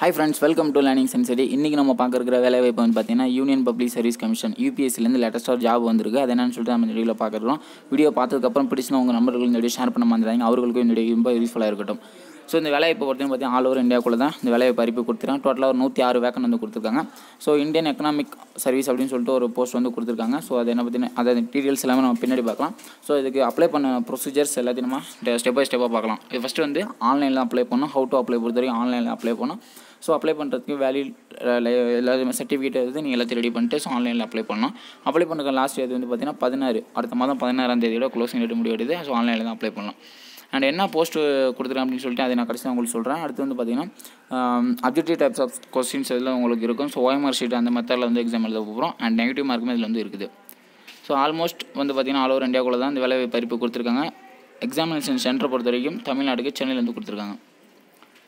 Hi friends welcome to learning sensory இன்றைக்கி நம்ம பார்க்குற வேலை வாய்ப்பு வந்து பார்த்தீங்கன்னா யூனியன் பப்ளிக் சர்வீஸ் கமிஷன் யூபிஎஸ்சிலேருந்து லேட்டஸ்ட்டாக ஜாப் வந்திருக்கு. அது என்னன்னு சொல்லிட்டு நம்ம வீடியோவில் பார்க்குறோம். வீடியோ பார்த்ததுக்கப்புறம் பிடிச்சினா உங்கள் நம்பர்களுக்கு இந்த வீடியோ ஷேர் பண்ண மாதிரி அவர்களுக்கும் இந்த வீடியோ ரொம்ப யூஸ்ஃபுல்லாக இருக்கட்டும். ஸோ இந்த வேலைவாய்ப்பு பொறுத்தவரை பார்த்தீங்கன்னா ஆல் ஓவர் இந்தியாவுக்குள்ள தான் இந்த வேலைவாய்ப்பு அறிவிப்பு கொடுத்துருக்காங்க. டோட்டலாக ஒரு நூற்றி ஆறு வேக்கன் வந்து கொடுத்துருக்காங்க. ஸோ இந்தியன் எக்கனாமிக் சர்வீஸ் அப்படின்னு சொல்லிட்டு ஒரு போஸ்ட் வந்து கொடுத்துருக்காங்க. ஸோ அது என்ன பற்றின அதை டீட்டெயில்ஸ் எல்லாமே நம்ம பின்னாடி பார்க்கலாம். ஸோ இதுக்கு அப்ளை பண்ண ப்ரொசீஜர்ஸ் எல்லாத்தையும் நம்ம ஸ்டெப் பை ஸ்டெப்பாக பார்க்கலாம். இது ஃபஸ்ட்டு வந்து ஆன்லைனில் அப்ளை பண்ணணும். ஹவு டு அப்ளை பொறுத்த வரைக்கும் ஆன்லைனில் அப்ளை பண்ணணும் ஸோ அப்ளை பண்ணுறதுக்கு வேல்யூ எல்லாத்தையுமே சர்டிஃபிகேட் எது நீங்கள் எல்லாத்தையும் ரெடி பண்ணிட்டு ஸோ ஆன்லைனில் அப்ளை பண்ணோம் அப்ளை பண்ணுற லாஸ்ட் இது வந்து பார்த்தீங்கன்னா பதினாறு அடுத்த மாதம் பதினாறாம் தேதியோட க்ளோசிங் டேட் முடிவெடுது ஸோ ஆன்லைனில் தான் அப்ளை பண்ணலாம் அண்ட் என்ன போஸ்ட்டு கொடுத்துருக்கேன் அப்படின்னு சொல்லிட்டு அதை நான் கடைசி உங்களுக்கு சொல்கிறேன் அடுத்து வந்து பார்த்தீங்கன்னா அப்ஜெக்டிவ் டைப்ஸ் ஆஃப் கொஸ்டின்ஸ் இதெல்லாம் உங்களுக்கு இருக்கும். ஸோ ஓஎம்ஆர் ஷீட் அந்த மெத்தடில் வந்து எக்ஸாம் எழுத போகிறோம் அண்ட் நெகட்டிவ் மார்க்குமே இதில் வந்து இருக்குது. ஸோ ஆல்மோஸ்ட் வந்து பார்த்திங்கன்னா ஆல் ஓவர் இந்தியாவுக்குள்ள தான் இந்த வேலை பறிப்பு கொடுத்துருக்காங்க. எக்ஸாமினேஷன் சென்டர் பொறுத்த வரைக்கும் தமிழ்நாடுக்கு சென்னையில் வந்து கொடுத்துருக்காங்க.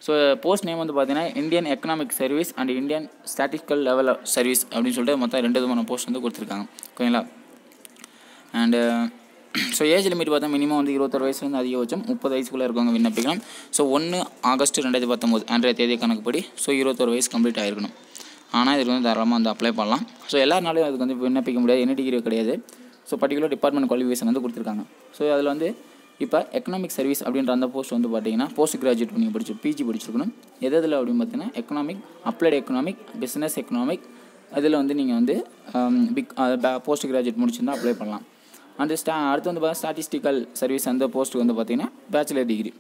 ஸோ போஸ்ட் நேம் வந்து பார்த்தீங்கன்னா Indian economic service and Indian statistical level service அப்படின்னு சொல்லிட்டு மொத்தம் ரெண்டு விதமான போஸ்ட் வந்து கொடுத்துருக்காங்க. ஓகேங்களா அண்டு ஸோ ஏஜ் லிமிட் பார்த்தா மினிமம் வந்து இருபத்தொரு வயசுலேருந்து அதிகபட்சம் முப்பது வயசுக்குள்ளே இருக்கவங்க விண்ணப்பிக்கலாம். ஸோ ஒன்று ஆகஸ்ட் ரெண்டாயிரத்தி பத்தொம்போது அன்றைய தேதி கணக்குப்படி. ஸோ இருபத்தொரு வயசு கம்ப்ளீட் ஆகிருக்கணும் ஆனால் இதுக்கு வந்து தாராளமாக வந்து அப்ளை பண்ணலாம். ஸோ எல்லாருனாலையும் அதுக்கு வந்து விண்ணப்பிக்க முடியாது. என்ன டிகிரி கிடையாது. ஸோ பர்டிகுலர் டிபார்ட்மெண்ட் குவாலிஃபிகேஷன் வந்து கொடுத்துருக்காங்க. ஸோ அதில் வந்து இப்போ எக்கனாமிக் சர்வீஸ் அப்படின்ற அந்த போஸ்ட் வந்து பார்த்தீங்கன்னா போஸ்ட் கிராஜுவேட் நீங்கள் படிச்சு பிஜி படிச்சிருக்கணும். எது எதில் அப்படின்னு பார்த்தீங்கன்னா economic applied economic business economic அதில் வந்து நீங்கள் வந்து பிக் போஸ்ட் கிராஜுவேட் முடிச்சிருந்தால் அப்ளை பண்ணலாம். அந்த ஸ்டா அடுத்து வந்து பார்த்தா ஸ்டாட்டிஸ்டிக்கல் சர்வீஸ் அந்த போஸ்ட்டுக்கு வந்து பார்த்தீங்கன்னா பேச்சுலர் டிகிரி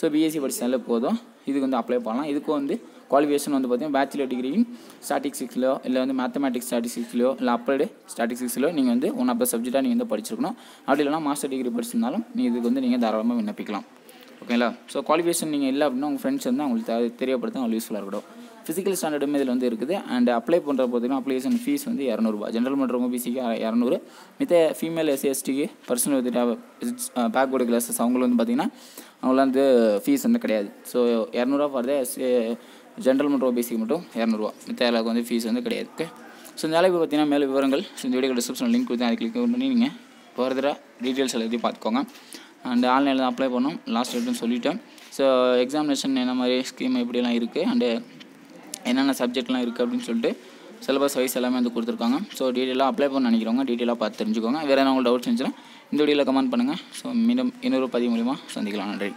ஸோ பிஎஸ்சி படித்தாலே போதும். இதுக்கு வந்து அப்ளை பண்ணலாம். இதுக்கும் வந்து குவாலிஃபிகேஷன் வந்து பார்த்தீங்கன்னா பேச்சுலர் டிகிரியும் ஸ்டாட்டிக்ஸிக்ஸ்லையோ இல்லை வந்து மேத்தமேட்டிக்ஸ் ஸ்டாட்டிஸ்டிக்ஸ்லையோ இல்லை அப்ளைடு ஸ்டாட்டிஸ்டிக்ஸ்லையோ நீங்கள் வந்து ஒன் ஆஃப் த சப்ஜெக்டாக நீங்கள் வந்து படிச்சிருக்கணும். அப்படி இல்லைனா மாஸ்டர் டிகிரி படிச்சிருந்தாலும் நீ இதுக்கு வந்து நீங்கள் தாராளமாக விண்ணப்பிக்கலாம். ஓகேங்களா ஸோ குவாலிஃபிகேஷன் நீங்கள் இல்லை அப்படின்னா உங்கள் ஃப்ரெண்ட்ஸ் வந்து அவங்களுக்கு தெரியப்படுத்த அவங்களுக்கு யூஸ்ஃபுல்லாக இருக்கட்டும். ஃபிசிக்கல் ஸ்டாண்டர்டும் இதில் வந்து இருக்குது. அண்ட் அப்ளை பண்ணுற பார்த்தீங்கன்னா அப்ளிகேஷன் ஃபீஸ் வந்து இரநூறுபா. ஜென்ரல் மற்றும் பிசிக்கு இரநூறு. மித்த ஃபீமேல் எஸ்சிஎஸ்டிக்கு பர்சனல் வித் பேக்வேர்டு கிளாஸஸ் அவங்களும் வந்து பார்த்திங்கன்னா அவங்களாம் வந்து ஃபீஸ் வந்து கிடையாது. ஸோ இரநூறுவா ஃபார் த எஸ்சி ஜென்ரல் மற்றும் ஓபிசிக்கு மட்டும் இரநூறுவா. மித்த எல்லாருக்கும் வந்து ஃபீஸ் வந்து கிடையாது. ஓகே ஸோ இந்த அளவுக்கு பார்த்தீங்கன்னா மேலே விவரங்கள் இந்த வீடியோ டிஸ்கிரிப்ஷன் லிங்க் கொடுத்து அதை கிளிக் பண்ணி நீங்கள் ஃபர்தராக டீட்டெயில்ஸ் எல்லாத்தையும் பார்த்துக்கோங்க. அண்ட் ஆன்லைனில் தான் அப்ளை பண்ணோம். லாஸ்ட் டேட்னு சொல்லிட்டேன். ஸோ எக்ஸாமினேஷன் என்ன மாதிரி ஸ்கீம் எப்படிலாம் இருக்குது அண்டு என்னென்ன சப்ஜெக்ட்லாம் இருக்குது அப்படின்னு சொல்லிட்டு சிலபஸ் வைஸ் எல்லாமே வந்து கொடுத்துருக்காங்க. ஸோ டீட்டெயிலாக அப்ளை பண்ண நினைக்கிறவங்க டீட்டெயிலாக பார்த்து தெரிஞ்சுக்கோங்க. வேறு என்ன உங்களுக்கு டவுட்ஸ் இருந்துச்சுன்னா இந்த வீடியோவில் கமெண்ட் பண்ணுங்கள் ஸோ மீண்டும் இன்னொரு பதிவு மூலிமா சந்திக்கலாம். நன்றி.